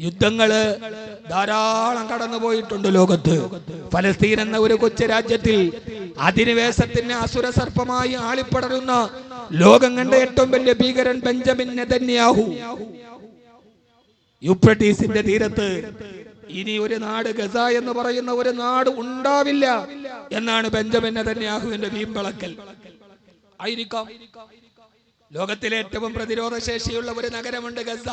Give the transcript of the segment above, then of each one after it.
യുദ്ധങ്ങൾ ധാരാളം കടന്നുപോയിട്ടുണ്ട് ലോകത്ത്. ഫലസ്തീൻ എന്ന ഒരു കൊച്ചു രാജ്യത്തിൽ അധിനിവേശത്തിന് അസുര സർപ്പമായി ആളിപ്പടരുന്ന ലോകം കണ്ട ഏറ്റവും വലിയ ഭീകരൻ ബെഞ്ചമിൻ നെതന്യാഹു. യുപ്രട്ടീസിന്റെ തീരത്ത് ഇനി ഒരു നാട് ഗസ എന്ന് പറയുന്ന ഒരു നാട് ഉണ്ടാവില്ല എന്നാണ് ബെഞ്ചമിൻ നെതന്യാഹുവിന്റെ വീമ്പളക്കൽ ആയിരിക്കാം ലോകത്തിലെ ഏറ്റവും പ്രതിരോധ ശേഷിയുള്ള ഒരു നഗരമുണ്ട് ഗസ.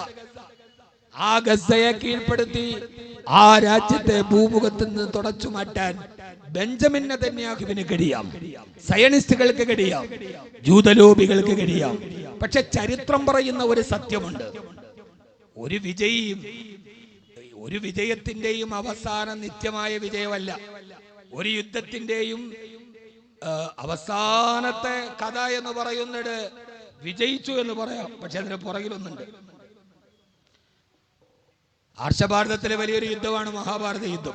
ആ ഗസയെ കീഴ്പ്പെടുത്തി ആ രാജ്യത്തെ ഭൂമുഖത്ത് നിന്ന് തുടച്ചു മാറ്റാൻ ബെഞ്ചമിൻ തന്നെയാഹുവിന് കഴിയാം. സയനിസ്റ്റുകൾക്ക് കഴിയാം. ജൂതലോപികൾക്ക് കഴിയാം. പക്ഷെ ചരിത്രം പറയുന്ന ഒരു സത്യമുണ്ട്. ഒരു വിജയിയും ഒരു വിജയത്തിന്റെയും അവസാനം നിത്യമായ വിജയമല്ല. ഒരു യുദ്ധത്തിന്റെയും അവസാനത്തെ കഥ എന്ന് പറയുന്നത് വിജയിച്ചു എന്ന് പറയാം. പക്ഷെ അതിന് പുറകിലൊന്നുണ്ട്. ആർഷഭാരതത്തിലെ വലിയൊരു യുദ്ധമാണ് മഹാഭാരത യുദ്ധം.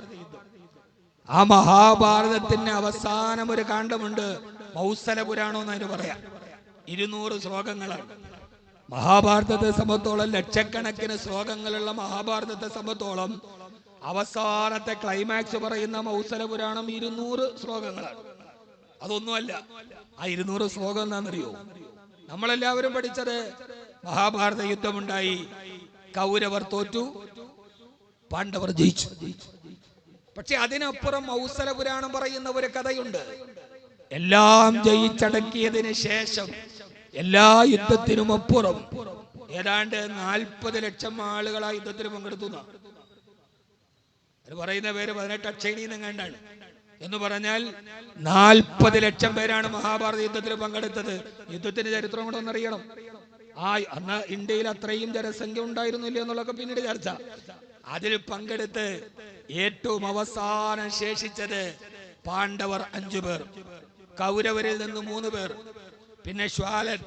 ആ മഹാഭാരതത്തിന്റെ അവസാനം ഒരു കാണ്ഡമുണ്ട്. മൗസല പുരാണം എന്ന് അതിന് പറയാം. ഇരുന്നൂറ് ശ്ലോകങ്ങളാണ്. മഹാഭാരതത്തെ സംബന്ധിച്ചോളം ലക്ഷക്കണക്കിന് ശ്ലോകങ്ങളുള്ള മഹാഭാരതത്തെ സംബന്ധിച്ചോളം അവസാനത്തെ ക്ലൈമാക്സ് പറയുന്ന മൗസല പുരാണം ഇരുന്നൂറ് ശ്ലോകങ്ങളാണ്. അതൊന്നുമല്ല ആ ഇരുന്നൂറ് ശ്ലോകം എന്താണെന്നറിയോ? നമ്മളെല്ലാവരും പഠിച്ചത് മഹാഭാരത യുദ്ധമുണ്ടായി. കൗരവർ തോറ്റു. പാണ്ഡവർ ജയിച്ചു. പക്ഷെ അതിനപ്പുറം മൗസല പുരാണം പറയുന്ന ഒരു കഥയുണ്ട്. എല്ലാം ജയിച്ചടക്കിയതിന് ശേഷം എല്ലാ യുദ്ധത്തിനും അപ്പുറം ഏതാണ്ട് നാൽപ്പത് ലക്ഷം ആളുകൾ ആ യുദ്ധത്തിൽ പങ്കെടുത്തു. അത് പറയുന്ന പേര് പതിനെട്ട് അക്ഷയണി എന്നെങ്ങാണ്ടാണ് എന്ന് പറഞ്ഞാൽ നാൽപ്പത് ലക്ഷം പേരാണ് മഹാഭാരത യുദ്ധത്തിൽ പങ്കെടുത്തത്. യുദ്ധത്തിന്റെ ചരിത്രം കൂടെ ഒന്നറിയണം. ആ അന്ന് ഇന്ത്യയിൽ അത്രയും ജനസംഖ്യ ഉണ്ടായിരുന്നില്ല എന്നുള്ളതൊക്കെ പിന്നീട് ചർച്ച. അതിൽ പങ്കെടുത്ത് ഏറ്റവും അവസാനം ശേഷിച്ചത് പാണ്ഡവർ അഞ്ചു പേർ കൗരവരിൽ നിന്ന് മൂന്ന് പേർ പിന്നെ ശ്വാലൻ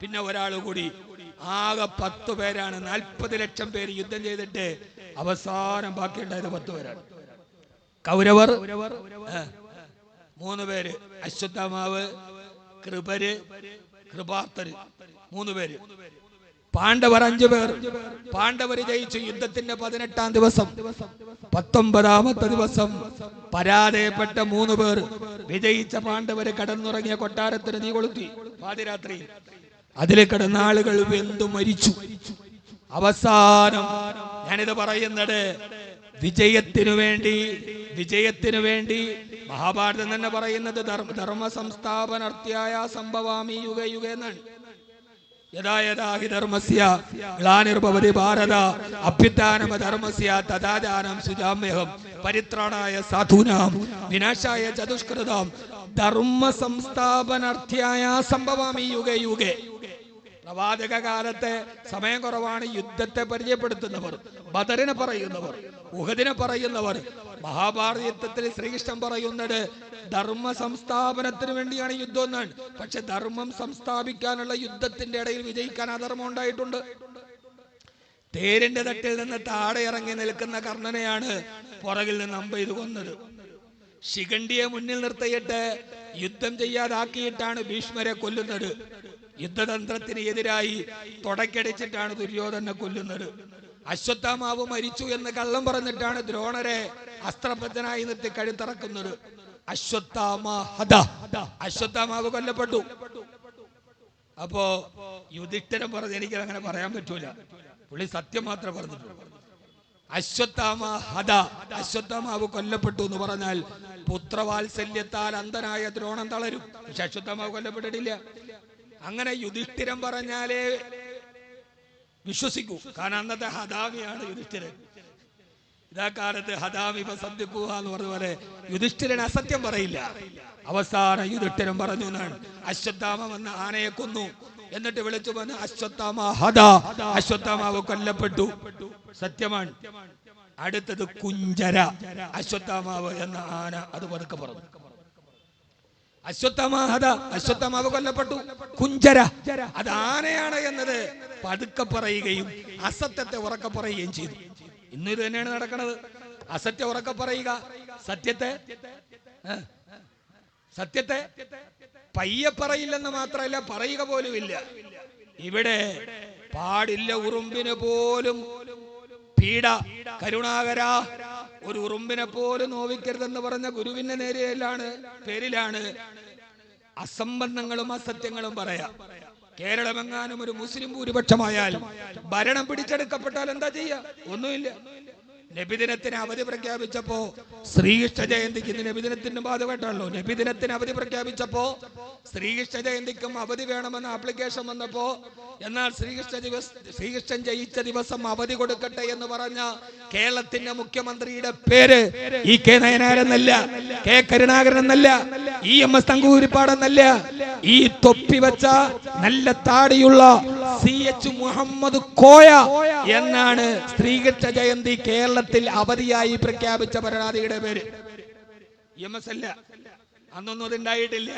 പിന്നെ ഒരാൾ കൂടി. ആകെ പത്ത് പേരാണ്. നാൽപ്പത് ലക്ഷം പേര് യുദ്ധം ചെയ്തിട്ട് അവസാനം ബാക്കിയുണ്ടായത് പത്ത് പേരാണ്. കൗരവർ മൂന്ന് പേര്. അശ്വത്ഥമാവ് കൃപര് കൃപാർത്തര് മൂന്ന് പേര്. പാണ്ഡവർ അഞ്ചു പേർ. പാണ്ഡവർ ജയിച്ചു. യുദ്ധത്തിന്റെ പതിനെട്ടാം ദിവസം. പത്തൊമ്പതാമത്തെ ദിവസം പരാജയപ്പെട്ട മൂന്ന് പേർ വിജയിച്ച പാണ്ഡവര് കടന്നുറങ്ങിയ കൊട്ടാരത്തിന് നീ കൊളുത്തി. പാതിരാത്രി. അതിൽ കിടന്ന ആളുകൾ മരിച്ചു. അവസാനം ഞാനിത് പറയുന്നത് വിജയത്തിനു വേണ്ടി വിജയത്തിനു വേണ്ടി മഹാഭാരതം തന്നെ പറയുന്നത് ധർമ്മ ധർമ്മ സംസ്ഥാപനാർത്ഥ്യായ സംഭവാമി യുഗ യുഗ എന്നാണ്. വിനാശായ ചതുഷ്കൃതം ധർമ്മ സംസ്ഥാപനാർത്ഥ്യായ സംഭവാമി യുഗ യുഗേ. പ്രവാചക കാലത്തെ സമയം കുറവാണ് യുദ്ധത്തെ പരിചയപ്പെടുത്തുന്നവർ ബദറിനെ പറയുന്നവർ ഉഹദിനെ പറയുന്നവർ മഹാഭാരത യുദ്ധത്തിൽ ശ്രീകൃഷ്ണൻ പറയുന്നത് ധർമ്മ സംസ്ഥാപനത്തിന് വേണ്ടിയാണ് യുദ്ധം എന്നാണ്. പക്ഷെ ധർമ്മം സംസ്ഥാപിക്കാനുള്ള യുദ്ധത്തിന്റെ ഇടയിൽ വിജയിക്കാൻ അധർമ്മം ഉണ്ടായിട്ടുണ്ട്. തേരിന്റെ തട്ടിൽ നിന്ന് താഴെ ഇറങ്ങി നിൽക്കുന്ന കർണനെയാണ് പുറകിൽ നിന്ന് അമ്പ ഇത് കൊന്നത്. ശിഖണ്ഡിയെ മുന്നിൽ നിർത്തിയിട്ട് യുദ്ധം ചെയ്യാതാക്കിയിട്ടാണ് ഭീഷ്മരെ കൊല്ലുന്നത്. യുദ്ധതന്ത്രത്തിന് എതിരായി തുടക്കടിച്ചിട്ടാണ് ദുര്യോധനെ കൊല്ലുന്നത്. അശ്വത്ഥാമാവ് മരിച്ചു എന്ന് കള്ളം പറഞ്ഞിട്ടാണ് ദ്രോണരെ അസ്ത്രബദ്ധനായി നിർത്തി കഴുത്തിറക്കുന്നത്. അശ്വത്ഥാമാവ് കൊല്ലപ്പെട്ടു. അപ്പോ യുധിഷ്ഠിരം പറഞ്ഞ് എനിക്ക് അങ്ങനെ പറയാൻ പറ്റൂല. പുള്ളി സത്യം മാത്രമേ പറഞ്ഞിട്ടുള്ളൂ. അശ്വത്ഥാമ ഹത. അശ്വത്ഥാമാവ് കൊല്ലപ്പെട്ടു എന്ന് പറഞ്ഞാൽ പുത്രവാത്സല്യത്താൽ അന്ധനായ ദ്രോണം തളരും. പക്ഷെ അശ്വത്ഥാമാവ് കൊല്ലപ്പെട്ടിട്ടില്ല. അങ്ങനെ യുധിഷ്ഠിരം പറഞ്ഞാലേ വിശ്വസിക്കൂ. കാരണം അന്നത്തെ ഹദാമിയാണ് യുധിഷ്ഠിരൻ. ഇതാ കാലത്ത് ഹദാമി സന്ധിക്കുക എന്ന് പറഞ്ഞ പോലെ യുധിഷ്ഠിരൻ അസത്യം പറയില്ല. അവസാന യുധിഷ്ഠിരം പറഞ്ഞു എന്നാണ്. അശ്വത്ഥാമ വന്ന് ആനയെ കൊന്നു. എന്നിട്ട് വിളിച്ചു വന്ന് അശ്വത്ഥാമ ഹദ അശ്വത്ഥാമാവ് കൊല്ലപ്പെട്ടു. സത്യമാണ്. അടുത്തത് കുഞ്ചര അശ്വത്ഥാമാവ് എന്ന ആന അത് പതുക്കെ പറഞ്ഞു. അശ്വത്ഥമാഹത അശ്വത്ഥമാവ് കൊല്ലപ്പെട്ടു. കുഞ്ചര അത് ആനയാണ് എന്നത്. പതുക്കെ പറയുകയും അസത്യത്തെ ഉറക്കെ പറയുകയും ചെയ്തു. ഇന്ന് ഇത് തന്നെയാണ് നടക്കുന്നത് അസത്യ ഉറക്കെ പറയുക. സത്യത്തെ സത്യത്തെ പയ്യെ പറയില്ലെന്ന് മാത്രമല്ല പറയുക പോലും ഇല്ല. ഇവിടെ പാടില്ല ഉറുമ്പിന് പോലും. പീഡ കരുണാകര ഒരു ഉറുമ്പിനെ പോലും നോവിക്കരുതെന്ന് പറഞ്ഞ ഗുരുവിന്റെ നേരെയിലാണ് പേരിലാണ്. അസംബന്ധങ്ങളും അസത്യങ്ങളും പറയാം. കേരളമെങ്ങാനും ഒരു മുസ്ലിം ഭൂരിപക്ഷമായാൽ ഭരണം പിടിച്ചെടുക്കപ്പെട്ടാൽ എന്താ ചെയ്യ? ഒന്നുമില്ല. നബിദിനത്തിന് അവധി പ്രഖ്യാപിച്ചപ്പോ ശ്രീകൃഷ്ണ ജയന്തിക്ക് ഇന്ന് നബിദിനത്തിന് ബാധകമായിട്ടാണല്ലോ നബിദിനത്തിന് അവധി പ്രഖ്യാപിച്ചപ്പോ ശ്രീകൃഷ്ണ ജയന്തിക്കും അവധി വേണമെന്ന ആപ്ലിക്കേഷൻ വന്നപ്പോ എന്നാൽ ശ്രീകൃഷ്ണ ദിവസ് ശ്രീകൃഷ്ണൻ ജയിച്ച ദിവസം അവധി കൊടുക്കട്ടെ എന്ന് പറഞ്ഞ കേരളത്തിന്റെ മുഖ്യമന്ത്രിയുടെ പേര് ഇ കെ നയനാരെന്നല്ല കെ കരുണാകരൻ എന്നല്ല ഇ എം എസ് തങ്കൂരിപ്പാടെന്നല്ല ഈ തൊപ്പി വെച്ച നല്ല താടിയുള്ള സി എച്ച് മുഹമ്മദ് കോയ എന്നാണ് സ്ത്രീകൃഷ്ണ ജയന്തി കേരളത്തിൽ അവധിയായി പ്രഖ്യാപിച്ച ഭരണാധിയുടെ പേര്. എം എസ് അല്ല അന്നൊന്നും അതുണ്ടായിട്ടില്ല.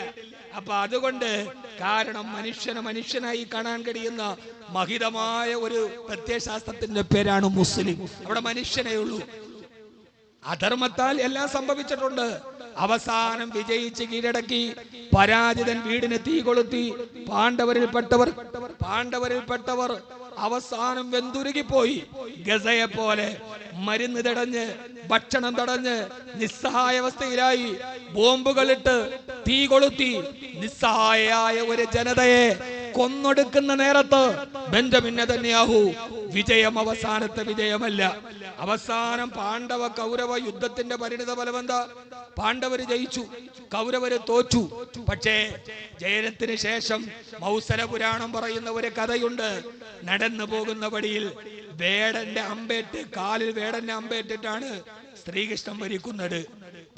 അപ്പൊ അതുകൊണ്ട് കാരണം മനുഷ്യനെ മനുഷ്യനായി കാണാൻ കഴിയുന്ന മഹിതമായ ഒരു പ്രത്യയശാസ്ത്രത്തിന്റെ പേരാണ് മുസ്ലിം. അവിടെ മനുഷ്യനേ ഉള്ളൂ. അധർമ്മത്താൽ എല്ലാം സംഭവിച്ചിട്ടുണ്ട്. അവസാനം വിജയിച്ച് കീഴടക്കി പരാജിതൻ വീടിന് തീ കൊളുത്തി. പാണ്ഡവരിൽപ്പെട്ടവർ പാണ്ഡവരിൽപ്പെട്ടവർ അവസാനം വെന്തുരുകിപ്പോയി. ഗസയെ പോലെ മരുന്ന് തടഞ്ഞ് ഭക്ഷണം തടഞ്ഞ് നിസ്സഹായാവസ്ഥയിലായി ബോംബുകളിട്ട് തീ കൊളുത്തി. നിസ്സഹായയായ ഒരു ജനതയെ കൊന്നൊടുക്കുന്ന നേരത്ത് ബെഞ്ചമിൻ നെതന്യാഹു വിജയം അവസാനത്തെ വിജയമല്ല. അവസാനം പാണ്ഡവ കൗരവ യുദ്ധത്തിന്റെ പരിണിത ഫലമെന്താ? പാണ്ഡവര് ജയിച്ചു കൗരവര് തോറ്റു. പക്ഷേ ജയനത്തിന് ശേഷം മൗസല പുരാണം പറയുന്ന ഒരു കഥയുണ്ട്. നടന്നു പോകുന്ന വഴിയിൽ വേടന്റെ അമ്പേറ്റ് കാലിൽ വേടന്റെ അമ്പേറ്റിട്ടാണ് ശ്രീകൃഷ്ണൻ ഭരിക്കുന്നത്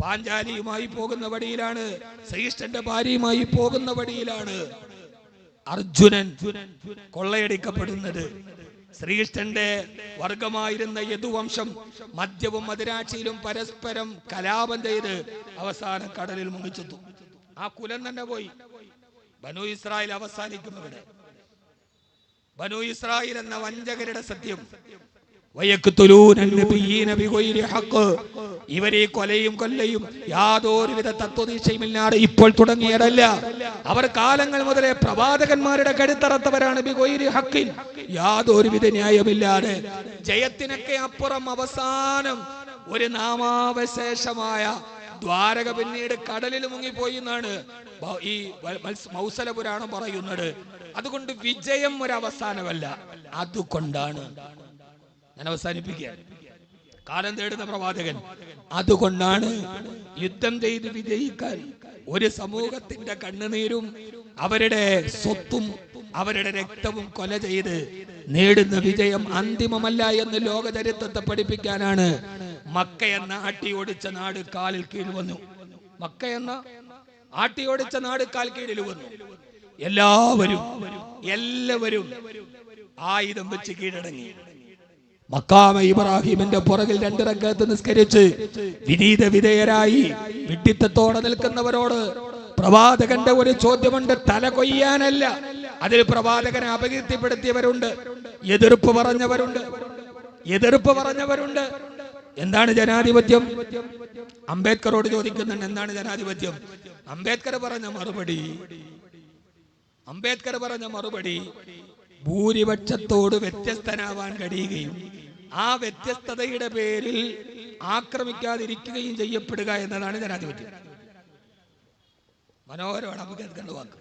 പാഞ്ചാലിയുമായി പോകുന്ന വഴിയിലാണ് ശ്രീകൃഷ്ണന്റെ ഭാര്യയുമായി പോകുന്ന വഴിയിലാണ് അർജുനൻ കൊള്ളയടിക്കപ്പെടുന്നത്. ശ്രീകൃഷ്ണന്റെ വർഗമായിരുന്ന യദുവംശം മദ്യവും മദിരാക്ഷിയിലും പരസ്പരം കലാപം ചെയ്ത് അവസാനം കടലിൽ മുങ്ങിച്ചെത്തു ആ കുലം തന്നെ പോയി. ബനു ഇസ്രായേൽ അവസാനിക്കുന്നവിടെ. ബനു ഇസ്രായേൽ എന്ന വഞ്ചകരുടെ സത്യം ഇവരെ കൊലയും കൊല്ലയും യാതൊരുവിധ തത്വനിശ്ചയമില്ലാതെ ഇപ്പോൾ തുടങ്ങിയതല്ല. അവർ കാലങ്ങൾ മുതലേ പ്രവാചകന്മാരുടെ കരുത്തറത്തവരാണ് ബിഗൈരി ഹക്കിൻ യാതൊരുവിധ ന്യായമില്ലാതെ ജയത്തിനൊക്കെ അപ്പുറം അവസാനം ഒരു നാമാവശേഷമായ ദ്വാരക പിന്നീട് കടലിൽ മുങ്ങിപ്പോയി എന്നാണ് ഈ മൗസല പുരാണം പറയുന്നത്. അതുകൊണ്ട് വിജയം ഒരു അവസാനമല്ല. അതുകൊണ്ടാണ് ഞാൻ അവസാനിപ്പിക്കുക കാലം തേടുന്ന പ്രവാചകൻ അതുകൊണ്ടാണ് യുദ്ധം ചെയ്ത് വിജയിക്കാൻ ഒരു സമൂഹത്തിന്റെ കണ്ണുനീരും അവരുടെ സ്വത്തും അവരുടെ രക്തവും കൊല ചെയ്ത് നേടുന്ന വിജയം അന്തിമമല്ല എന്ന് ലോക ചരിത്രത്തെ പഠിപ്പിക്കാനാണ് മക്ക എന്ന ആട്ടിയോടിച്ച നാട് കാലിൽ കീഴിൽ വന്നു. മക്ക എന്ന ആട്ടിയോടിച്ച നാട് കാൽ കീഴിൽ വന്നു. എല്ലാവരും എല്ലാവരും ആയുധം വെച്ച് കീഴടങ്ങി. മക്കാമ ഇബ്രാഹിമിന്റെ പുറകിൽ രണ്ടിറക്കത്ത് നിസ്കരിച്ച് വിനീത വിധേയരായി വിട്ടിത്തത്തോടെ നിൽക്കുന്നവരോട് പ്രവാചകന്റെ ഒരു ചോദ്യമുണ്ട് തല കൊയ്യാനല്ല. അതിൽ പ്രവാചകനെ അപകീർത്തിപ്പെടുത്തിയവരുണ്ട് എതിർപ്പ് പറഞ്ഞവരുണ്ട് എതിർപ്പ് പറഞ്ഞവരുണ്ട്. എന്താണ് ജനാധിപത്യം? അംബേദ്കറോട് ചോദിക്കുന്നുണ്ട് എന്താണ് ജനാധിപത്യം? അംബേദ്കർ പറഞ്ഞ മറുപടി അംബേദ്കർ പറഞ്ഞ മറുപടി ഭൂരിപക്ഷത്തോട് വ്യത്യസ്തനാവാൻ കഴിയുകയും ആ വ്യത്യസ്തതയുടെ പേരിൽ ആക്രമിക്കാതിരിക്കുകയും ചെയ്യപ്പെടുക എന്നതാണ് ജനാധിപത്യം മനോഹരമാണ് നമുക്ക് കേൾക്കേണ്ട വാക്ക്.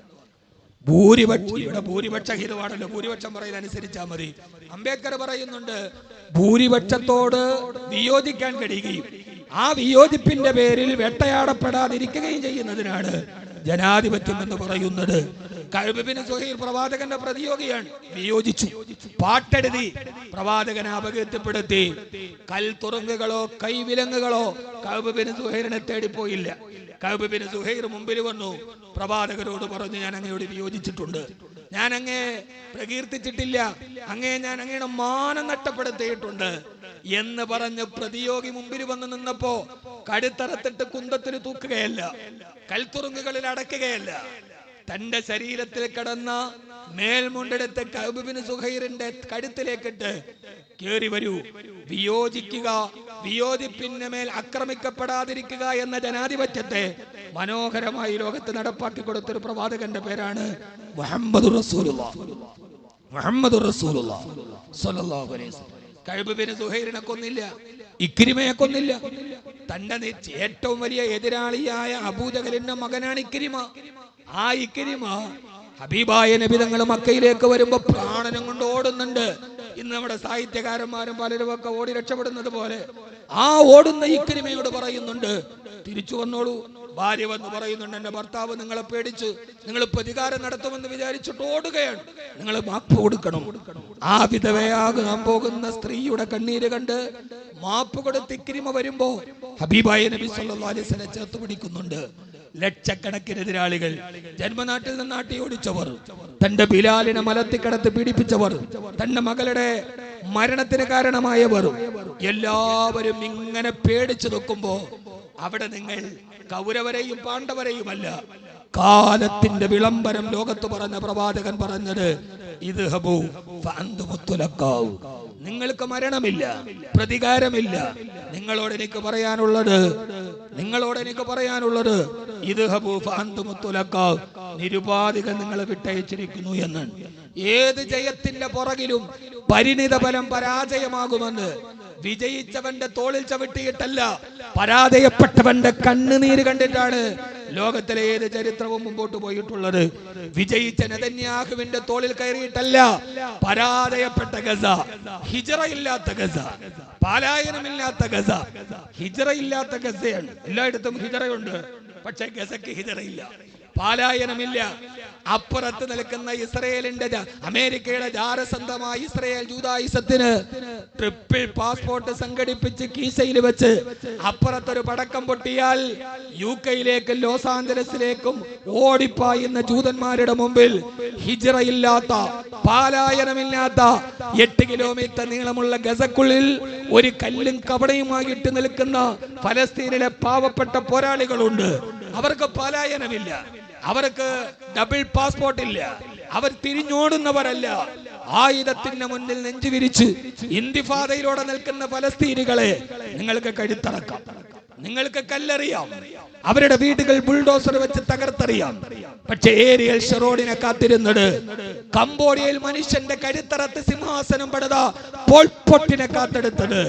ഭൂരിപക്ഷം ഇവിടെ ഭൂരിപക്ഷ ഹിതമാണല്ലോ ഭൂരിപക്ഷം പറയുന്നത് അനുസരിച്ചാൽ മതി. അംബേദ്കർ പറയുന്നുണ്ട് ഭൂരിപക്ഷത്തോട് വിയോജിക്കാൻ കഴിയുകയും ആ വിയോജിപ്പിന്റെ പേരിൽ വേട്ടയാടപ്പെടാതിരിക്കുകയും ചെയ്യുന്നതിനാണ് ജനാധിപത്യം എന്ന് പറയുന്നത്. കഴിവിന് സുഹൈർ പ്രവാചകന്റെ പ്രതിയോഗിയാണ്. വിയോജിച്ചു. പാട്ടെഴുതി. പ്രവാചകനെ അപകീർത്തിപ്പെടുത്തി. കൽ തുറങ്ങുകളോ കൈവിലങ്ങുകളോ കഴിവിന് സുഹൈറിനെ തേടിപ്പോയില്ല കഴുബിന് സുഹൈർ മുമ്പിൽ വന്നു. പ്രവാചകരോട് പറഞ്ഞു ഞാൻ അങ്ങയോട് വിയോജിച്ചിട്ടുണ്ട്. ഞാൻ അങ്ങേ പ്രകീർത്തിച്ചിട്ടില്ല. അങ്ങേ ഞാൻ അങ്ങയുടെ മാനം നഷ്ടപ്പെടുത്തിയിട്ടുണ്ട്. എന്ന് പറഞ്ഞ് പ്രതിയോഗി മുമ്പിൽ വന്ന് നിന്നപ്പോ കടുത്തറത്തിട്ട് കുന്തത്തിന് തൂക്കുകയല്ല. കൽത്തുറുങ്ങുകളിൽ അടക്കുകയല്ല. തന്റെ ശരീരത്തിൽ കിടന്ന മേൽമുണ്ടെടുത്ത് കൗബിന് സുഹൈറിന്റെ കഴുത്തിലേക്കിട്ട് കേറി വരൂ. വിയോജിക്കുക വിയോജിപ്പിന്റെ മേൽ ആക്രമിക്കപ്പെടാതിരിക്കുക എന്ന ജനാധിപത്യത്തെ മനോഹരമായി ലോകത്ത് നടപ്പാക്കി കൊടുത്തൊരു പ്രവാചകന്റെ പേരാണ് മുഹമ്മദ് മുഹമ്മദ് കഴിബിന് സുഹൈറിനെ കൊന്നില്ല ഇക്രിമയെ കൊന്നില്ല. തന്റെ ഏറ്റവും വലിയ എതിരാളിയായ അബൂജകലിന്റെ മകനാണ് ഇക്രിമ. ആ ഇക്രിമ ഹബീബായ നബിതങ്ങൾ മക്കയിലേക്ക് വരുമ്പോ പ്രാണനം കൊണ്ട് ഓടുന്നുണ്ട്. ഇന്ന് നമ്മുടെ സാഹിത്യകാരന്മാരും പലരും ഒക്കെ ഓടി രക്ഷപ്പെടുന്നത് പോലെ. ആ ഓടുന്ന ഇക്കരിമയോട് പറയുന്നുണ്ട് തിരിച്ചു വന്നോളൂ ഭാര്യ വന്ന് പറയുന്നുണ്ട് എന്റെ ഭർത്താവ് നിങ്ങളെ പേടിച്ച് നിങ്ങൾ പ്രതികാരം നടത്തുമെന്ന് വിചാരിച്ചിട്ട് ഓടുകയാണ്. നിങ്ങൾ മാപ്പ് കൊടുക്കണം. ആ വിധവയാകാൻ പോകുന്ന സ്ത്രീയുടെ കണ്ണീര് കണ്ട് മാപ്പ് കൊടുത്ത് ഇക്രിമ വരുമ്പോ ഹബീബായ നബി അലൈഹി വസല്ലം ചേർത്ത് പിടിക്കുന്നുണ്ട്. ലക്ഷക്കണക്കിന് എതിരാളികൾ ജന്മനാട്ടിൽ നിന്ന് നാട്ടി ഓടിച്ചവർ തന്റെ ബിലാലിനെ മലത്തിക്കടത്ത് പീഡിപ്പിച്ചവർ തന്റെ മകളുടെ മരണത്തിന് കാരണമായവർ എല്ലാവരും ഇങ്ങനെ പേടിച്ചു നിൽക്കുമ്പോ അവിടെ നിങ്ങൾ കൗരവരെയും പാണ്ഡവരെയും അല്ല കാലത്തിന്റെ വിളംബരം ലോകത്ത് പറഞ്ഞ പ്രവാചകൻ പറഞ്ഞത് ഇത് ഹബു ഫഅന്തുമുത്തുലക്കാവു. നിങ്ങൾക്ക് മരണമില്ല പ്രതികാരമില്ല. നിങ്ങളോട് എനിക്ക് പറയാനുള്ളത് നിങ്ങളോട് എനിക്ക് പറയാനുള്ളത് ഇത് ഹബൂഫാന്തുമുത്തുലക്കാവ് നിരുപാധികം നിങ്ങളെ വിട്ടയച്ചിരിക്കുന്നു എന്ന്. ഏത് ജയത്തിന്റെ പുറകിലും പരിണിത ഫലം പരാജയമാകുമെന്ന് വിജയിച്ചവന്റെ തോളിൽ ചവിട്ടിയിട്ടല്ല പരാജയപ്പെട്ടവന്റെ കണ്ണുനീര് കണ്ടിട്ടാണ് ലോകത്തിലെ ഏത് ചരിത്രവും മുമ്പോട്ട് പോയിട്ടുള്ളത് വിജയിച്ച നെതന്യാഹുവിന്റെ തോളിൽ കയറിയിട്ടല്ല പരാജയപ്പെട്ട ഗസ ഹിജറയില്ലാത്ത ഗസ പാലായനമില്ലാത്ത ഗസ ഹിജറയില്ലാത്ത ഗസയാണ്. എല്ലായിടത്തും ഹിജറയുണ്ട് പക്ഷെ ഗസക്ക് ഹിജറയില്ല പാലായനമില്ല അപ്പുറത്ത് നിൽക്കുന്ന ഇസ്രയേലിന്റെ അമേരിക്കയുടെ ജാരസന്ധമായ ഇസ്രയേൽ ജൂതായുസത്തിന് ട്രിപ്പിൾ പാസ്പോർട്ട് സംഘടിപ്പിച്ച് കീശയിൽ വെച്ച് അപ്പുറത്തൊരു പടക്കം പൊട്ടിയാൽ യു കെയിലേക്കും ലോസ് ആഞ്ചലസിലേക്കും ഓടിപ്പായുന്ന ജൂതന്മാരുടെ മുമ്പിൽ ഹിജറയില്ലാത്ത പാലായനമില്ലാത്ത എട്ട് കിലോമീറ്റർ നീളമുള്ള ഗസക്കുള്ളിൽ ഒരു കല്ലും കവടയുമായിട്ട് നിൽക്കുന്ന ഫലസ്തീനിലെ പാവപ്പെട്ട പോരാളികളുണ്ട്. അവർക്ക് പലായനമില്ല. അവർക്ക് ഡബിൾ പാസ്പോർട്ട് ഇല്ല. അവർ തിരിഞ്ഞോടുന്നവരല്ല. ആയുധത്തിന്റെ മുന്നിൽ നെഞ്ചു വിരിച്ച് ഇന്തിഫാദയിലൂടെ നിൽക്കുന്ന ഫലസ്തീനികളെ നിങ്ങൾക്ക് കഴുത്തറക്കാം. നിങ്ങൾക്ക് കല്ലെറിയാം. അവരുടെ വീടുകൾ ബുൾഡോസർ വെച്ച് തകർത്തറിയാം. പക്ഷെ ഏരിയൽ ഷെറോഡിനെ കാത്തിരുന്നത് കംബോഡിയയിൽ മനുഷ്യന്റെ കരുത്തറത്ത് സിംഹാസനം പെടുത പോൾപൊട്ടിനെ കാത്തെടുത്തത്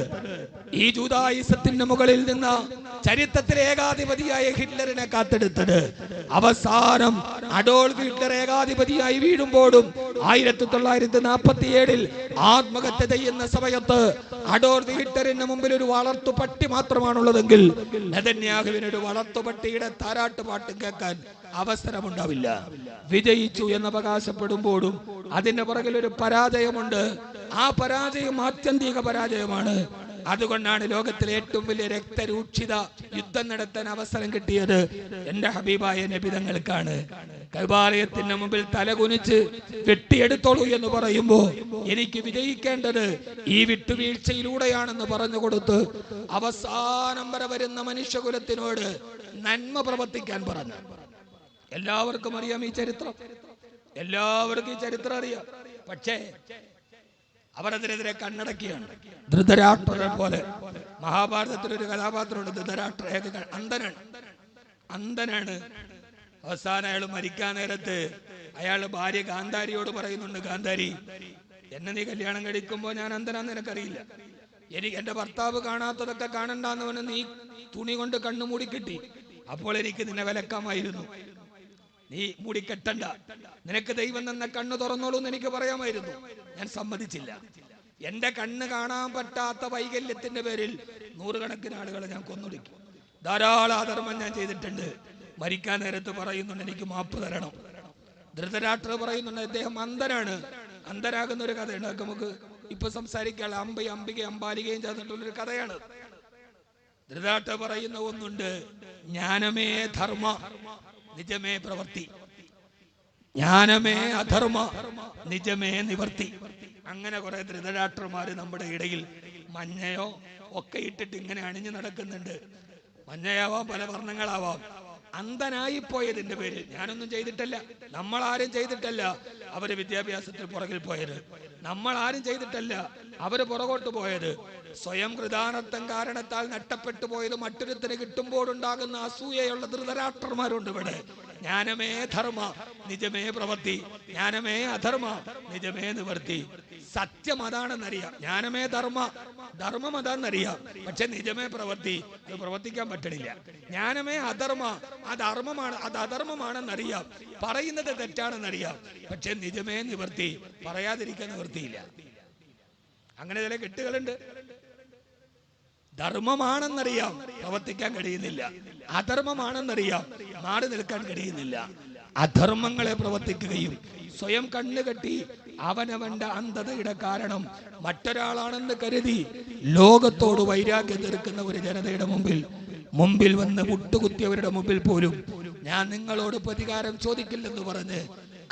ഈ ജൂതായുസത്തിന്റെ മുകളിൽ നിന്ന് ചരിത്രത്തിലെ ഏകാധിപതിയായ ഹിറ്റ്ലറിനെ കാത്തെടുത്തത്. അവസാനം അഡോൾഫ് ഹിറ്റ്ലർ ഏകാധിപതിയായി വീഴുമ്പോഴും ആയിരത്തി തൊള്ളായിരത്തി നാൽപ്പത്തി ഏഴിൽ ആത്മഹത്യ ചെയ്യുന്ന സമയത്ത് അഡോൾഫ് ഹിറ്റ്ലറിന് മുമ്പിൽ ഒരു വളർത്തു പട്ടി മാത്രമാണുള്ളതെങ്കിൽ നെതന്യാഹുവിന് ഒരു വളർത്തുപട്ടിയുടെ താരാട്ടുപാട്ട് കേൾക്കാൻ അവസരമുണ്ടാവില്ല. വിജയിച്ചു എന്ന് അവകാശപ്പെടുമ്പോഴും അതിന്റെ പുറകിൽ ഒരു പരാജയമുണ്ട്. ആ പരാജയം ആത്യന്തിക പരാജയമാണ്. അതുകൊണ്ടാണ് ലോകത്തിലെ ഏറ്റവും വലിയ രക്തരൂക്ഷിത യുദ്ധം നടത്താൻ അവസരം കിട്ടിയത്. എന്റെ ഹബീബായ നബിതങ്ങൾക്കാണ് കൈബാലയത്തിന്റെ മുമ്പിൽ തലകുനിച്ച് വെട്ടിയെടുത്തോളൂ എന്ന് പറയുമ്പോ എനിക്ക് വിജയിക്കേണ്ടത് ഈ വിട്ടുവീഴ്ചയിലൂടെയാണെന്ന് പറഞ്ഞു കൊടുത്ത് അവസാനം വരെ വരുന്ന മനുഷ്യകുലത്തിനോട് നന്മ പ്രവർത്തിക്കാൻ പറഞ്ഞു. എല്ലാവർക്കും അറിയാം ഈ ചരിത്രം. എല്ലാവർക്കും ഈ ചരിത്രം അറിയാം. പക്ഷേ അവർ അതിനെതിരെ കണ്ണടക്കിയാണ്. ധൃതരാഷ്ട്രരെ പോലെ. മഹാഭാരതത്തിൽ ഒരു കഥാപാത്രമുണ്ട് ധൃതരാഷ്ട്ര അന്ധനാണ്. അന്ധനാണ്. അവസാനം അയാൾ മരിക്കാൻ നേരത്ത് അയാൾ ഭാര്യ ഗാന്ധാരിയോട് പറയുന്നുണ്ട് ഗാന്ധാരി എന്നെ നീ കല്യാണം കഴിക്കുമ്പോ ഞാൻ അന്ധനാന്ന് നിനക്കറിയില്ല. എനിക്ക് എന്റെ ഭർത്താവ് കാണാത്തതൊക്കെ കാണണ്ടെന്ന് പറഞ്ഞ് നീ തുണി കൊണ്ട് കണ്ണുമൂടി കിട്ടി. അപ്പോൾ എനിക്ക് നിന്നെ വിലക്കാമായിരുന്നു. നീ മൂടി നിനക്ക് ദൈവം തന്ന കണ്ണ് തുറന്നോളൂ എന്ന് എനിക്ക് പറയാമായിരുന്നു. ഞാൻ സമ്മതിച്ചില്ല. എന്റെ കണ്ണ് കാണാൻ പറ്റാത്ത വൈകല്യത്തിന്റെ പേരിൽ നൂറുകണക്കിന് ആളുകളെ ഞാൻ കൊന്നൊടുക്കി. ധാരാളം ആധർമ്മം ഞാൻ ചെയ്തിട്ടുണ്ട്. മരിക്കാൻ നേരത്ത് പറയുന്നുണ്ട് എനിക്ക് മാപ്പ് തരണം. ധൃതരാഷ്ട്ര പറയുന്നുണ്ട് അദ്ദേഹം അന്ധനാണ്. അന്ധനാകുന്ന ഒരു കഥയുണ്ട്. അതൊക്കെ നമുക്ക് ഇപ്പൊ സംസാരിക്കാൻ അമ്പ അമ്പികയും അമ്പാലികയും ചേർന്നിട്ടുള്ള ഒരു കഥയാണ്. ധൃതാട്ട പറയുന്ന ഒന്നുണ്ട് ജ്ഞാനമേ ധർമ്മ. നിജമേ പ്രവൃത്തി. ജ്ഞാനമേ അധർമ്മ നിജമേ നിവർത്തി. അങ്ങനെ കുറെ ധൃതരാഷ്ട്രമാര് നമ്മുടെ ഇടയിൽ മഞ്ഞയോ ഒക്കെ ഇട്ടിട്ട് ഇങ്ങനെ അണിഞ്ഞു നടക്കുന്നുണ്ട്. മഞ്ഞയാവാം പല വർണങ്ങളാവാം. അന്ധനായി പോയതിന്റെ പേര് ഞാനൊന്നും ചെയ്തിട്ടല്ല. നമ്മൾ ആരും ചെയ്തിട്ടല്ല. അവർ വിദ്യാഭ്യാസത്തിൽ പുറകിൽ പോയത്. നമ്മൾ ആരും ചെയ്തിട്ടല്ല. അവർ പുറകോട്ട് പോയത്. സ്വയം കൃതാനർത്ഥം കാരണത്താൽ നഷ്ടപ്പെട്ടു പോയത് മറ്റൊരുത്തിന് കിട്ടുമ്പോഴുണ്ടാകുന്ന അസൂയയുള്ള ധൃതരാഷ്ട്രന്മാരുണ്ട് ഇവിടെ. ജ്ഞാനമേ ധർമ്മ നിജമേ പ്രവൃത്തി. ജ്ഞാനമേ അധർമ്മ നിജമേ നിവർത്തി സത്യം അതാണെന്നറിയാം. ജ്ഞാനമേ ധർമ്മ ധർമ്മം അതാണെന്നറിയാം. പക്ഷെ നിജമേ പ്രവൃത്തി. അത് പ്രവർത്തിക്കാൻ പറ്റണില്ല. ജ്ഞാനമേ അധർമ്മ അത് ധർമ്മമാണ് അത് അധർമ്മമാണെന്നറിയാം. പറയുന്നത് തെറ്റാണെന്നറിയാം. പക്ഷെ നിജമേ നിവർത്തി പറയാതിരിക്കാൻ നിവൃത്തിയില്ല അങ്ങനെ ചില കെട്ടുകളുണ്ട്. ധർമ്മമാണെന്നറിയാം പ്രവർത്തിക്കാൻ കഴിയുന്നില്ല. അധർമ്മമാണെന്നറിയാം നാട് നിൽക്കാൻ കഴിയുന്നില്ല. അധർമ്മങ്ങളെ പ്രവർത്തിക്കുകയും സ്വയം കണ്ണുകെട്ടി അവനവന്റെ അന്ധതയുടെ കാരണം മറ്റൊരാളാണെന്ന് കരുതി ലോകത്തോട് വൈരാഗ്യം തീർക്കുന്ന ഒരു ജനതയുടെ മുമ്പിൽ മുമ്പിൽ വന്ന് മുട്ടുകുത്തിയവരുടെ മുമ്പിൽ പോലും ഞാൻ നിങ്ങളോട് പ്രതികാരം ചോദിക്കില്ലെന്ന് പറഞ്ഞ്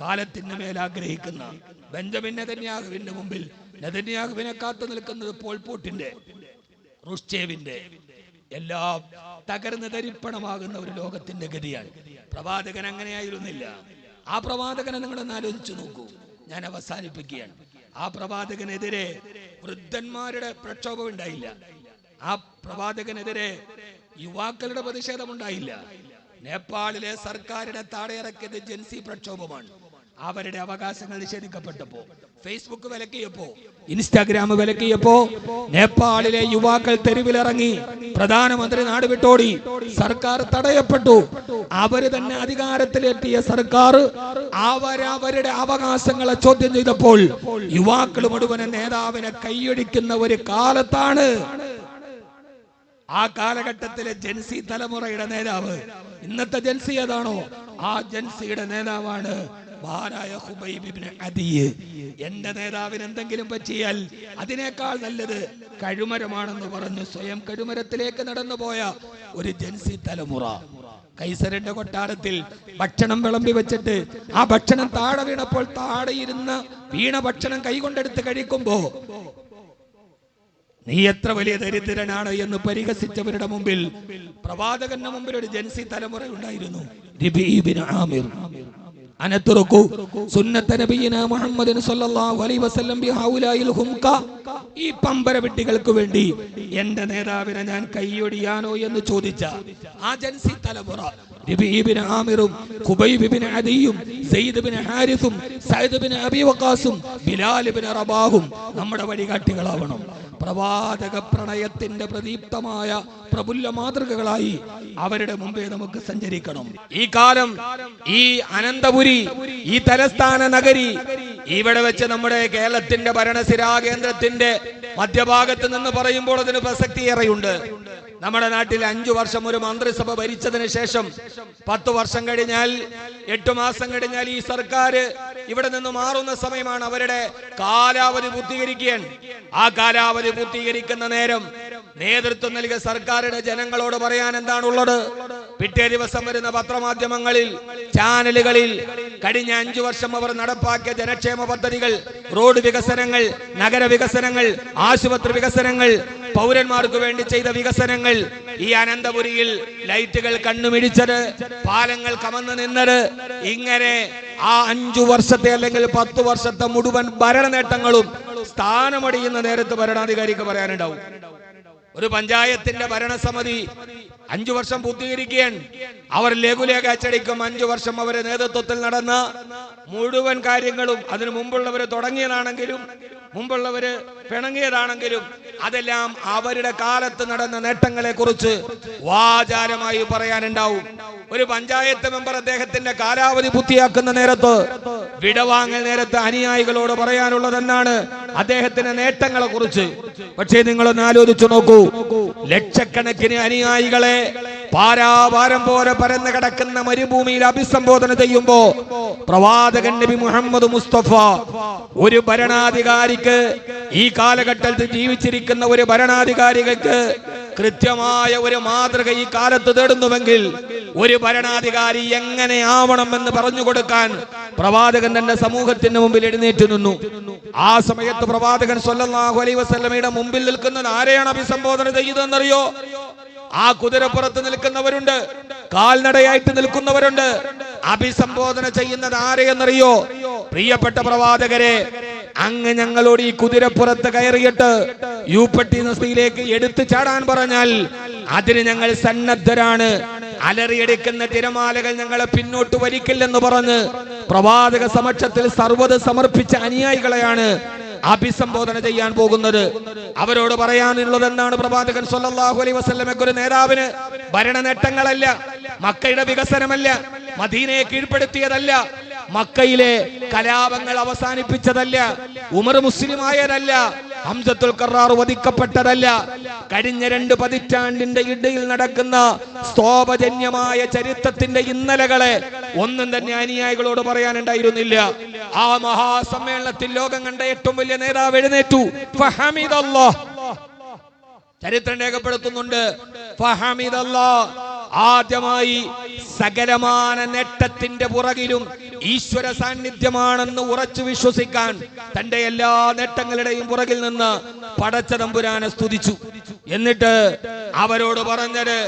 കാലത്തിന് മേൽ ആഗ്രഹിക്കുന്ന ബെഞ്ചമിൻ നെതന്യാഹുവിന്റെ മുമ്പിൽ നെതന്യാഹുവിനെ കാത്തു നിൽക്കുന്നത് പോൾപോട്ടിന്റെ റുഷ്ചേവിന്റെ എല്ലാം തകർന്ന് തരിപ്പണമാകുന്ന ഒരു ലോകത്തിന്റെ ഗതിയാണ്. പ്രവാചകൻ അങ്ങനെയായിരുന്നില്ല. ആ പ്രവാചകനെ നിങ്ങളൊന്ന് ആലോചിച്ചു നോക്കൂ. ഞാൻ അവസാനിപ്പിക്കുകയാണ്. ആ പ്രവാചകനെതിരെ വൃദ്ധന്മാരുടെ പ്രക്ഷോഭം ഉണ്ടായില്ല. ആ പ്രവാചകനെതിരെ യുവാക്കളുടെ പ്രതിഷേധം ഉണ്ടായില്ല. നേപ്പാളിലെ സർക്കാരിനെ താഴെയിറക്കിയത് ജൻസി പ്രക്ഷോഭമാണ്. അവരുടെ അവകാശങ്ങൾ നിഷേധിക്കപ്പെട്ടപ്പോ ഫേസ്ബുക്ക് വിലക്കിയപ്പോ ഇൻസ്റ്റാഗ്രാം വിലക്കിയപ്പോ നേപ്പാളിലെ യുവാക്കൾ തെരുവിലിറങ്ങി പ്രധാനമന്ത്രി നാട് വിട്ടോടി സർക്കാർ തടയപ്പെട്ടു. അവർ തന്നെ അധികാരത്തിലെത്തിയ സർക്കാർ അവരവരുടെ അവകാശങ്ങളെ ചോദ്യം ചെയ്തപ്പോൾ യുവാക്കൾ മുഴുവൻ നേതാവിനെ കൈയടിക്കുന്ന ഒരു കാലത്താണ് ആ കാലഘട്ടത്തിലെ ജൻസി തലമുറയുടെ നേതാവ്. ഇന്നത്തെ ജൻസി ഏതാണോ? ആ ജൻസിയുടെ നേതാവാണ് മഹാനായ ഹുബൈബിന് അദിയ് എന്റെ നേതാവിന് എന്തെങ്കിലും പറ്റിയാൽ അതിനേക്കാൾ നല്ലത് കഴുമരമാണെന്ന് പറഞ്ഞു സ്വയം കഴുമരത്തിലേക്ക് നടന്നുപോയ ഒരു ജൻസി തലമുറ. കൈസരന്റെ കൊട്ടാരത്തിൽ ഭക്ഷണം വിളമ്പി വെച്ചിട്ട് ആ ഭക്ഷണം താഴെ വീണപ്പോൾ താഴെ ഇരുന്ന് വീണ ഭക്ഷണം കൈകൊണ്ടെടുത്ത് കഴിക്കുമ്പോ നീ എത്ര വലിയ ദരിദ്രനാണ് എന്ന് പരിഹസിച്ചവരുടെ മുമ്പിൽ പ്രവാചകന്റെ മുമ്പിൽ ഒരു ജൻസി തലമുറ ഉണ്ടായിരുന്നു. ആമിർ. അനത്തുറുക്കു. സുന്നത്ത നബിയന മുഹമ്മദിന് സല്ലല്ലാഹു അലൈഹി വസല്ലം ബിഹൗലായിൽ ഹുംക. ഈ പമ്പര വിട്ടികൾക്ക് വേണ്ടി എന്റെ നേതാവിനെ ഞാൻ കൈയൊടിയാനോ എന്ന് ചോദിച്ച ആ ജൻസി തലമുറ ആമിറും അദിയും ഹാരിസും സയ്യിദ്ബിന് അബി വഖാസും ബിലാലിബിന് റബാഹും നമ്മുടെ വഴികാട്ടികളാവണം. പ്രവാചക പ്രണയത്തിന്റെ പ്രദീപ്തമായ പ്രഫുല്ല മാതൃകകളായി അവരുടെ മുമ്പേ നമുക്ക് സഞ്ചരിക്കണം. ഈ കാലം ഈ അനന്തപുരി ഈ തലസ്ഥാന നഗരി ഇവിടെ വെച്ച് നമ്മുടെ കേരളത്തിന്റെ ഭരണസിരാ കേന്ദ്രത്തിന്റെ മധ്യഭാഗത്ത് നിന്ന് പറയുമ്പോൾ അതിന് പ്രസക്തി ഏറെയുണ്ട് നമ്മുടെ നാട്ടിൽ അഞ്ചു വർഷം ഒരു മന്ത്രിസഭ ഭരിച്ചതിന് ശേഷം പത്ത് വർഷം കഴിഞ്ഞാൽ എട്ട് മാസം കഴിഞ്ഞാൽ ഈ സർക്കാർ ഇവിടെ നിന്ന് മാറുന്ന സമയമാണ് അവരുടെ കാലാവധി പൂർത്തീകരിക്കാൻ. ആ കാലാവധി പൂർത്തീകരിക്കുന്ന നേരം നേതൃത്വം നൽകിയ സർക്കാരിന്റെ ജനങ്ങളോട് പറയാൻ എന്താണുള്ളത്? പിറ്റേ ദിവസം വരുന്ന പത്രമാധ്യമങ്ങളിൽ ചാനലുകളിൽ കഴിഞ്ഞ അഞ്ചു വർഷം അവർ നടപ്പാക്കിയ ജനക്ഷേമ പദ്ധതികൾ റോഡ് വികസനങ്ങൾ നഗര വികസനങ്ങൾ ആശുപത്രി വികസനങ്ങൾ പൗരന്മാർക്ക് വേണ്ടി ചെയ്ത വികസനങ്ങൾ ഈ അനന്തപുരിയിൽ ലൈറ്റുകൾ കണ്ണുമിടിച്ചത് പാലങ്ങൾ കമന്നു നിന്നത്. ഇങ്ങനെ ആ അഞ്ചു വർഷത്തെ അല്ലെങ്കിൽ പത്ത് വർഷത്തെ മുഴുവൻ ഭരണ നേട്ടങ്ങളും സ്ഥാനമടിയുന്ന നേരത്ത് ഭരണാധികാരിക്ക് പറയാനുണ്ടാവും. ഒരു പഞ്ചായത്തിന്റെ ഭരണസമിതി അഞ്ചു വർഷം പൂർത്തീകരിക്കുകയാണ്. അവർ ലഘുലേഖ അച്ചടിക്കും. അഞ്ചു വർഷം അവരെ നേതൃത്വത്തിൽ നടന്ന മുഴുവൻ കാര്യങ്ങളും അതിനു മുമ്പുള്ളവര് തുടങ്ങിയതാണെങ്കിലും മുമ്പുള്ളവര് പിണങ്ങിയതാണെങ്കിലും അതെല്ലാം അവരുടെ കാലത്ത് നടന്ന നേട്ടങ്ങളെ കുറിച്ച് വാചാരമായി പറയാനുണ്ടാവും. ഒരു പഞ്ചായത്ത് മെമ്പർ അദ്ദേഹത്തിന്റെ കാലാവധി പൂർത്തിയാക്കുന്ന നേരത്ത് വിടവാങ്ങൽ നേരത്ത് അനുയായികളോട് പറയാനുള്ളതെന്നാണ് അദ്ദേഹത്തിന്റെ നേട്ടങ്ങളെ കുറിച്ച് പക്ഷേ നിങ്ങളൊന്ന് ആലോചിച്ചു നോക്കൂ. ലക്ഷക്കണക്കിന് അനുയായികളെ പാരാവാരം പോലെ പരന്നു കിടക്കുന്ന മരുഭൂമിയിൽ അഭിസംബോധന ചെയ്യുമ്പോ പ്രവാചകൻ നബി മുഹമ്മദ് മുസ്തഫ ഒരു ഭരണാധികാരിക്ക് ഈ കാലഘട്ടത്തിൽ ജീവിച്ചിരിക്കുന്ന ഒരു ഭരണാധികാരികൾക്ക് കൃത്യമായ ഒരു മാതൃക ഈ കാലത്ത് തേടുന്നുവെങ്കിൽ ഒരു ഭരണാധികാരി എങ്ങനെ ആവണം എന്ന് പറഞ്ഞു കൊടുക്കാൻ പ്രവാചകൻ തന്റെ സമൂഹത്തിന് മുമ്പിൽ എഴുന്നേറ്റ് നിന്നു. ആ സമയത്ത് പ്രവാചകൻ സല്ലല്ലാഹു അലൈഹി വസല്ലമയുടെ മുമ്പിൽ നിൽക്കുന്നത് ആരെയാണ് അഭിസംബോധന ചെയ്തതെന്നറിയോ? ആ കുതിരപ്പുറത്ത് നിൽക്കുന്നവരുണ്ട് കാൽനടയായിട്ട് നിൽക്കുന്നവരുണ്ട്. അഭിസംബോധന ചെയ്യുന്നത് ആരെയെന്നറിയോ? പ്രിയപ്പെട്ട പ്രവാചകരെ അങ്ങ് ഞങ്ങളോട് ഈ കുതിരപ്പുറത്ത് കയറിയിട്ട് യൂപ്പട്ടി നസ്തിയിലേക്ക് എടുത്തു ചാടാൻ പറഞ്ഞാൽ അതിന് ഞങ്ങൾ സന്നദ്ധരാണ്. അലറിയെടുക്കുന്ന തിരമാലകൾ ഞങ്ങളെ പിന്നോട്ട് വലിക്കില്ലെന്ന് പറഞ്ഞ് പ്രവാചക സമക്ഷത്തിൽ സർവത് സമർപ്പിച്ച അനുയായികളെയാണ് അഭിസംബോധന ചെയ്യാൻ പോകുന്നത്. അവരോട് പറയാനുള്ളത് എന്താണ് പ്രവാചകൻ സല്ലല്ലാഹു അലൈഹി വസല്ലമയ്ക്ക് ഒരു നേതാവിന് ഭരണ നേട്ടങ്ങളല്ല മക്കയുടെ വികസനമല്ല മദീനയെ കീഴ്പ്പെടുത്തിയതല്ല മക്കയിലെ കലാപങ്ങൾ അവസാനിപ്പിച്ചതല്ല ഉമർ മുസ്ലിമായതല്ല ഹംസത്തുൽ കറാർ വധിക്കപ്പെട്ടതല്ല കഴിഞ്ഞ രണ്ട് പതിറ്റാണ്ടിന്റെ ഇടയിൽ നടക്കുന്ന സ്തോപജന്യമായ ചരിത്രത്തിന്റെ ഇന്നലകളെ ഒന്നും തന്നെ അനുയായികളോട് പറയാനുണ്ടായിരുന്നില്ല ആ മഹാസമ്മേളനത്തിൽ ലോകം കണ്ട ഏറ്റവും വലിയ നേതാവ് എഴുന്നേറ്റു. ചരിത്രം രേഖപ്പെടുത്തുന്നുണ്ട്. ആദ്യമായി സകലമാന നേട്ടത്തിന്റെ പുറകിലും ഈശ്വര സാന്നിധ്യമാണെന്ന് ഉറച്ചു വിശ്വസിക്കാൻ തന്റെ എല്ലാ നേട്ടങ്ങളുടെയും പുറകിൽ നിന്ന് പടച്ച തമ്പുരാനെ സ്തുതിച്ചു. എന്നിട്ട് അവരോട് പറഞ്ഞത്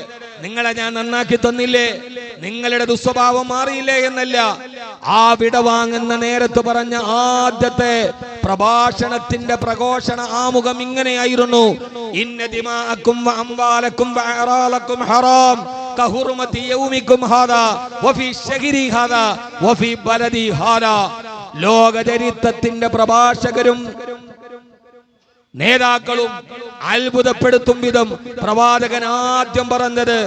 നിങ്ങളെ ഞാൻ നന്നാക്കി തന്നില്ലേ? നിങ്ങളുടെ ദുസ്വഭാവം മാറിയില്ലേ എന്നല്ല. ആ വിട വാങ്ങുന്ന നേരത്ത് പറഞ്ഞ ആദ്യത്തെ പ്രഭാഷണത്തിന്റെ പ്രഘോഷണ ആമുഖം ഇങ്ങനെയായിരുന്നു. ഇന്ന ഹറാം കഹുർമതി യൗമിക്കും ഹാദാ വഫി ശഹരി ഹാദാ വഫി ബലദി ഹാദാ. ലോക ചരിത്രത്തിന്റെ പ്രഭാഷകരും നേതാക്കളും അത്ഭുതപ്പെടുത്തും വിധം പ്രവാചകൻ ആദ്യം പറഞ്ഞത്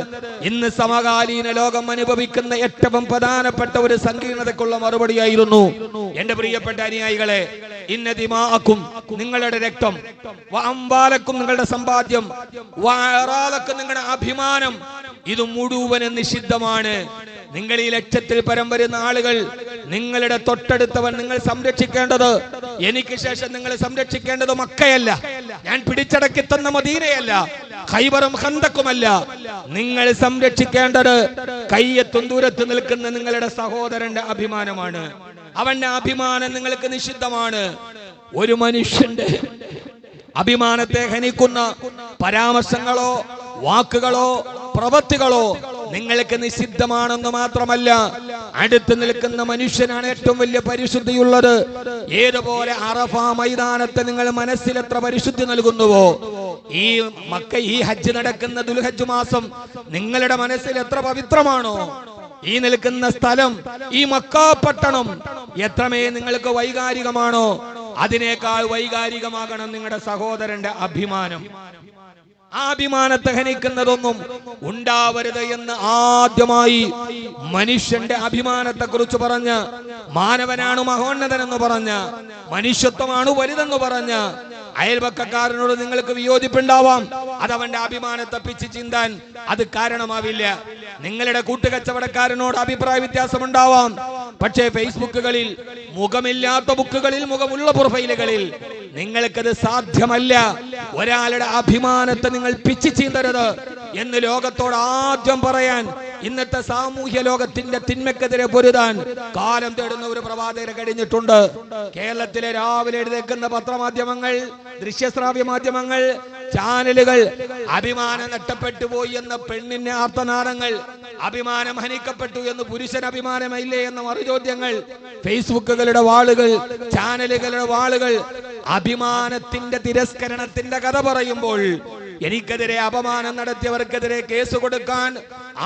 ഇന്ന് സമകാലീന ലോകം അനുഭവിക്കുന്ന ഏറ്റവും പ്രധാനപ്പെട്ട ഒരു സങ്കീർണതക്കുള്ള മറുപടിയായിരുന്നു. എന്റെ പ്രിയപ്പെട്ട അനുയായികളെ ഇന്ന ദിമാക്കും നിങ്ങളുടെ രക്തം വ അംബാലക്കും നിങ്ങളുടെ സമ്പാദ്യം വ അറാലക്കും നിങ്ങളുടെ അഭിമാനം ഇത് മുഴുവനും നിഷിദ്ധമാണ്. നിങ്ങൾ ഈ ലക്ഷത്തിൽ പരം വരുന്ന ആളുകൾ നിങ്ങളുടെ തൊട്ടടുത്തവൻ നിങ്ങൾ സംരക്ഷിക്കേണ്ടത് എനിക്ക് ശേഷം നിങ്ങൾ സംരക്ഷിക്കേണ്ടത് മക്കയല്ല ഞാൻ പിടിച്ചടക്കി തന്ന മദീനയല്ല. ഖൈബറും ഹന്തക്കുമല്ല നിങ്ങൾ സംരക്ഷിക്കേണ്ടത് കയ്യെത്തും ദൂരത്ത് നിൽക്കുന്ന നിങ്ങളുടെ സഹോദരന്റെ അഭിമാനമാണ്. അവന്റെ അഭിമാനം നിങ്ങൾക്ക് നിഷിദ്ധമാണ്. ഒരു മനുഷ്യന്റെ അഭിമാനത്തെ ഹനിക്കുന്ന പരാമർശങ്ങളോ വാക്കുകളോ പ്രവൃത്തികളോ നിങ്ങൾക്ക് നിഷിദ്ധമാണെന്ന് മാത്രമല്ല അടുത്ത് നിൽക്കുന്ന മനുഷ്യനാണ് ഏറ്റവും വലിയ പരിശുദ്ധിയുള്ളത്. ഏതുപോലെ അറഫ മൈതാനത്തെ നിങ്ങൾ മനസ്സിൽ എത്ര പരിശുദ്ധി നൽകുന്നുവോ? ഈ മക്ക ഈ ഹജ്ജ് നടക്കുന്ന ദുൽഹജ്ജ് മാസം നിങ്ങളുടെ മനസ്സിൽ എത്ര പവിത്രമാണോ? ഈ നിൽക്കുന്ന സ്ഥലം ഈ മക്കാപട്ടണം എത്രമേ നിങ്ങൾക്ക് വൈകാരികമാണോ? അതിനേക്കാൾ വൈകാരികമാകണം നിങ്ങളുടെ സഹോദരന്റെ അഭിമാനം. അഭിമാനത്തെ ഹനിക്കുന്നതൊന്നും ഉണ്ടാവരുത് എന്ന് ആദ്യമായി മനുഷ്യന്റെ അഭിമാനത്തെ കുറിച്ച് പറഞ്ഞ മാനവനാണ് മഹോന്നതനെന്ന് പറഞ്ഞ മനുഷ്യത്വമാണ് വലുതെന്ന് പറഞ്ഞ അയൽപക്കക്കാരനോട് നിങ്ങൾക്ക് വിയോജിപ്പുണ്ടാവാം. അത് അവന്റെ അഭിമാനത്തെ പിച്ച് ചിന്താൻ അത് കാരണമാവില്ല. നിങ്ങളുടെ കൂട്ടുകച്ചവടക്കാരനോട് അഭിപ്രായ വ്യത്യാസം ഉണ്ടാവാം പക്ഷേ ഫേസ്ബുക്കുകളിൽ മുഖമില്ലാത്ത ബുക്കുകളിൽ മുഖമുള്ള പ്രൊഫൈലുകളിൽ നിങ്ങൾക്കത് സാധ്യമല്ല. ഒരാളുടെ അഭിമാനത്തെ നിങ്ങൾ പിച്ചു ചീന്തരുത് എന്ന് ലോകത്തോട് ആദ്യം പറയാൻ ഇന്നത്തെ സാമൂഹ്യ ലോകത്തിന്റെ തിന്മക്കെതിരെ പൊരുതാൻ കാലം തേടുന്ന ഒരു പ്രവാചകരെ കഴിഞ്ഞിട്ടുണ്ട്. കേരളത്തിലെ രാവിലെ എഴുതേക്കുന്ന പത്രമാധ്യമങ്ങൾ ദൃശ്യശ്രാവ്യ മാധ്യമങ്ങൾ ചാനലുകൾ അഭിമാനം നഷ്ടപ്പെട്ടു പോയി എന്ന പെണ്ണിന്റെ ആർത്തനാദങ്ങൾ അഭിമാനം ഹനിക്കപ്പെട്ടു എന്ന് പുരുഷൻ അഭിമാനമില്ലേ എന്ന മറുചോദ്യങ്ങൾ ഫേസ്ബുക്കുകളുടെ വാളുകൾ ചാനലുകളുടെ വാളുകൾ അഭിമാനത്തിന്റെ തിരസ്കരണത്തിന്റെ കഥ പറയുമ്പോൾ എനിക്കെതിരെ അപമാനം നടത്തിയവർക്കെതിരെ കേസ് കൊടുക്കാൻ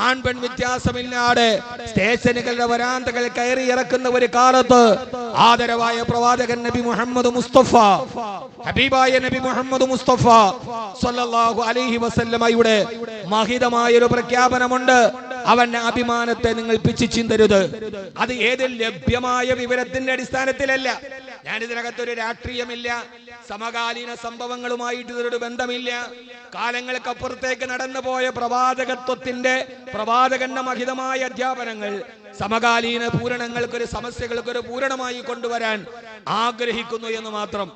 ആൺ പെൺ വ്യത്യാസമില്ലാതെ സ്റ്റേഷനുകളുടെ വരാന്തകൾ കയറി ഇറക്കുന്ന ഒരു കാലത്ത് ആദരവായ പ്രവാചകൻ നബി മുഹമ്മദ് മുസ്തഫ ഹബീബായ നബി മുഹമ്മദ് മുസ്തഫ സല്ലല്ലാഹു അലൈഹി വസല്ലമയുടെ മഹിതമായ ഒരു പ്രഖ്യാപനമുണ്ട്. അവന്റെ അഭിമാനത്തെ നിങ്ങൾ പിച്ചു ചിന്തരുത്. അത് ഏത് ലഭ്യമായ വിവരത്തിന്റെ അടിസ്ഥാനത്തിലല്ല. ഞാൻ ഇതിനകത്തൊരു രാഷ്ട്രീയമില്ല. സമകാലീന സംഭവങ്ങളുമായിട്ട് ഇതൊരു ബന്ധമില്ല. കാലങ്ങൾക്കപ്പുറത്തേക്ക് നടന്നു പോയ പ്രവാചകത്വത്തിന്റെ പ്രവാചകന്റെ മഹിതമായ അധ്യാപനങ്ങൾ സമകാലീന പൂരണങ്ങൾക്കൊരു സമസ്യകൾക്കൊരു പൂരണമായി കൊണ്ടുവരാൻ ആഗ്രഹിക്കുന്നു എന്ന് മാത്രം.